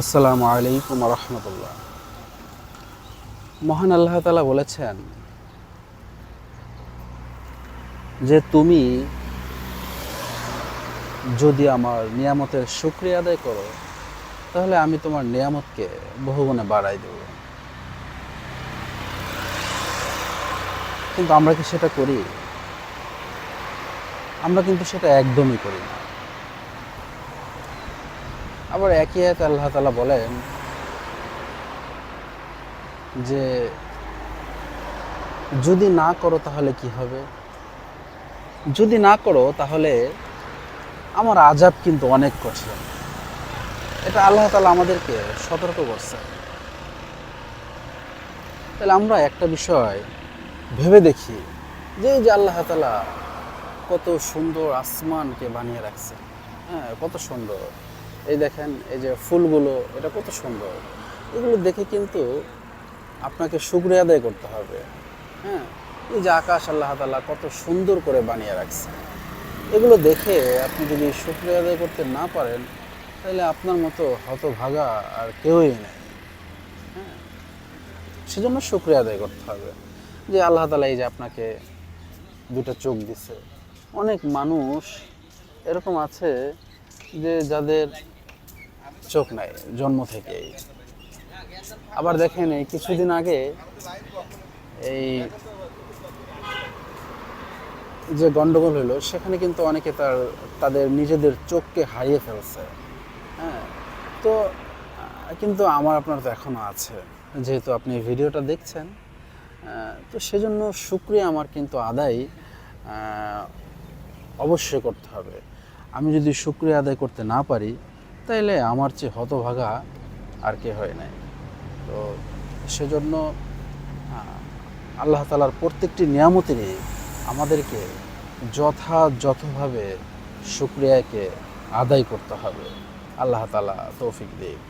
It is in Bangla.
আসসালামু আলাইকুম রহমতুল্লাহ। মহান আল্লাহ তালা বলেছেন যে তুমি যদি আমার নিয়ামতের শুক্রিয়া আদায় করো, তাহলে আমি তোমার নিয়ামতকে বহুগুণে বাড়াই দেব। কিন্তু আমরা কি সেটা করি? আমরা কিন্তু সেটা একদমই করি না। আবার একই আয়াতে আল্লাহ তালা বলেন যে, যদি না করো তাহলে কি হবে? যদি না করো তাহলে আমার আজাব কিন্তু অনেক কঠিন। এটা আল্লাহ তালা আমাদেরকে সতর্ক করছে। তাহলে আমরা একটা বিষয় ভেবে দেখি যে, এই যে আল্লাহ তালা কত সুন্দর আসমানকে বানিয়ে রাখছে। হ্যাঁ কত সুন্দর। এই দেখেন, এই যে ফুলগুলো, এটা কত সুন্দর। এগুলো দেখে কিন্তু আপনাকে শুক্রিয়া আদায় করতে হবে। হ্যাঁ? এই যে আকাশ আল্লাহ তালা কত সুন্দর করে বানিয়ে রাখছে। এগুলো দেখে আপনি যদি শুক্রিয়া আদায় করতে না পারেন, তাহলে আপনার মতো হতভাগা আর কেউই নেই। হ্যাঁ? সেজন্য শুক্রিয়া আদায় করতে হবে। যে আল্লাহ তালা এই যে আপনাকে দুটো চোখ দিছে। অনেক মানুষ এরকম আছে যে যাদের চোখ নাই, জন্ম থেকেই। আবার দেখেন এই কিছুদিন আগে এই যে গন্ডগোল হলো সেখানে কিন্তু অনেকে তার, তাদের নিজেদের চোখকে হারিয়ে ফেলছে। হ্যাঁ তো, কিন্তু আমার, আপনার তো এখনও আছে। যেহেতু আপনি ভিডিওটা দেখছেন তো সেজন্য শুক্রিয়া আমার কিন্তু আদায় অবশ্যই করতে হবে। আমি যদি শুক্রিয়া আদায় করতে না পারি তাইলে আমার চেয়ে হতভাগা আর কে হয় নাই। তো সেজন্য আল্লাহ তালার প্রত্যেকটি নিয়ামতেরই আমাদেরকে যথাযথভাবে শুক্রিয়াকে আদায় করতে হবে। আল্লাহ তালা তৌফিক দিক।